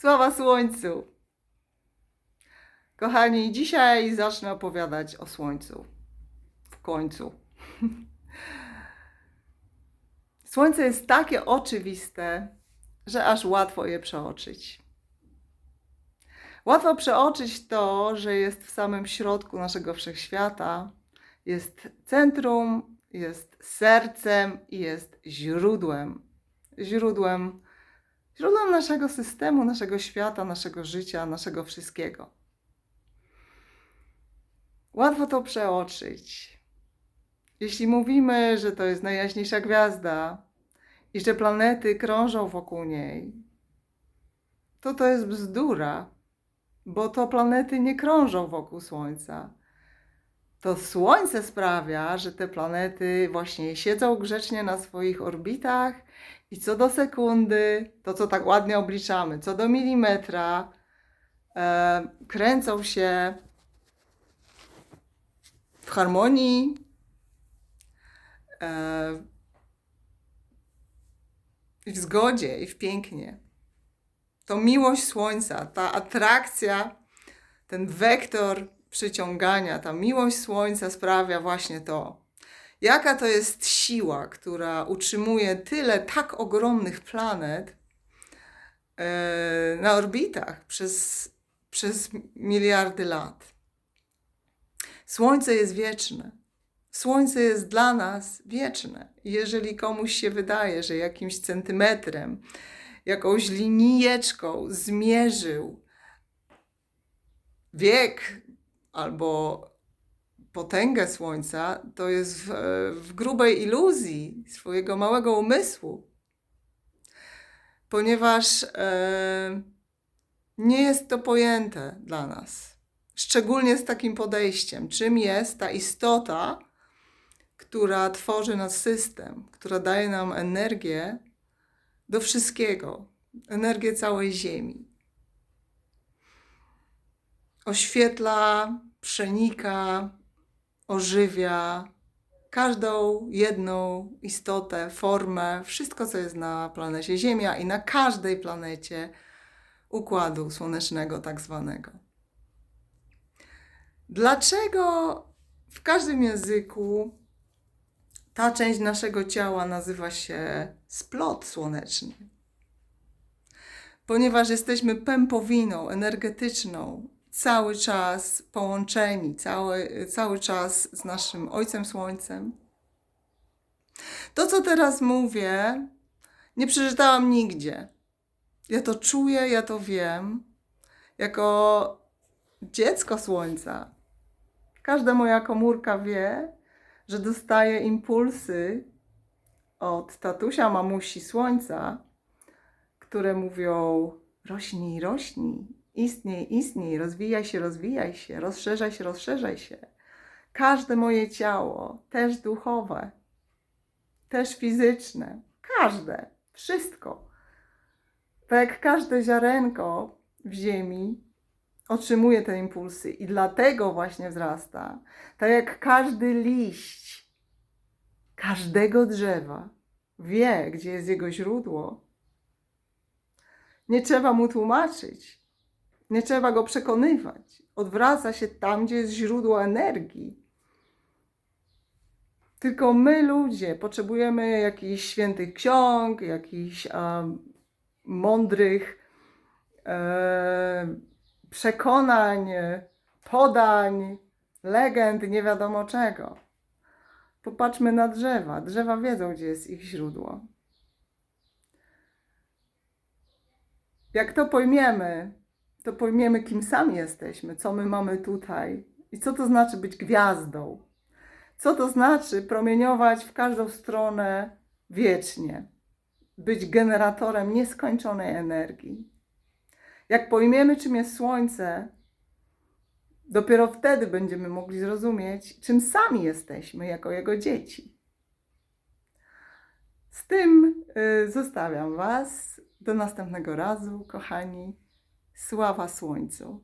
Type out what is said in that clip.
Sława Słońcu! Kochani, dzisiaj zacznę opowiadać o Słońcu. W końcu. Słońce jest takie oczywiste, że aż łatwo je przeoczyć. Łatwo przeoczyć to, że jest w samym środku naszego wszechświata, jest centrum, jest sercem i jest źródłem. Źródłem, źródłem naszego systemu, naszego świata, naszego życia, naszego wszystkiego. Łatwo to przeoczyć. Jeśli mówimy, że to jest najjaśniejsza gwiazda i że planety krążą wokół niej, to to jest bzdura, bo to planety nie krążą wokół Słońca. To Słońce sprawia, że te planety właśnie siedzą grzecznie na swoich orbitach i co do sekundy, to co tak ładnie obliczamy, co do milimetra, e, kręcą się w harmonii, e, w zgodzie, i w pięknie. To miłość Słońca, ta atrakcja, ten wektor przyciągania, ta miłość Słońca sprawia właśnie to. Jaka to jest siła, która utrzymuje tyle tak ogromnych planet e, na orbitach przez, przez miliardy lat. Słońce jest wieczne. Słońce jest dla nas wieczne. Jeżeli komuś się wydaje, że jakimś centymetrem, jakąś linijeczką zmierzył wiek albo potęgę Słońca, to jest w, w grubej iluzji swojego małego umysłu, ponieważ e, nie jest to pojęte dla nas. Szczególnie z takim podejściem, czym jest ta istota, która tworzy nasz system, która daje nam energię do wszystkiego, energię całej Ziemi. Oświetla, przenika, ożywia każdą jedną istotę, formę, wszystko, co jest na planecie Ziemia i na każdej planecie układu słonecznego, tak zwanego. Dlaczego w każdym języku ta część naszego ciała nazywa się splot słoneczny? Ponieważ jesteśmy pępowiną energetyczną, cały czas połączeni, cały, cały czas z naszym Ojcem Słońcem. To, co teraz mówię, nie przeczytałam nigdzie. Ja to czuję, ja to wiem. Jako dziecko Słońca. Każda moja komórka wie, że dostaje impulsy od tatusia, mamusi Słońca, które mówią: rośnij, rośnij, istniej, istniej, rozwijaj się, rozwijaj się, rozszerzaj się, rozszerzaj się. Każde moje ciało, też duchowe, też fizyczne, każde, wszystko. Tak jak każde ziarenko w ziemi otrzymuje te impulsy i dlatego właśnie wzrasta. Tak jak każdy liść każdego drzewa wie, gdzie jest jego źródło. Nie trzeba mu tłumaczyć, nie trzeba go przekonywać. Odwraca się tam, gdzie jest źródło energii. Tylko my, ludzie, potrzebujemy jakichś świętych ksiąg, jakichś um, mądrych e, przekonań, podań, legend, nie wiadomo czego. Popatrzmy na drzewa. Drzewa wiedzą, gdzie jest ich źródło. Jak to pojmiemy, to pojmiemy, kim sami jesteśmy, co my mamy tutaj i co to znaczy być gwiazdą. Co to znaczy promieniować w każdą stronę wiecznie, być generatorem nieskończonej energii. Jak pojmiemy, czym jest Słońce, dopiero wtedy będziemy mogli zrozumieć, czym sami jesteśmy jako Jego dzieci. Z tym y, zostawiam Was. Do następnego razu, kochani. Sława Słońcu.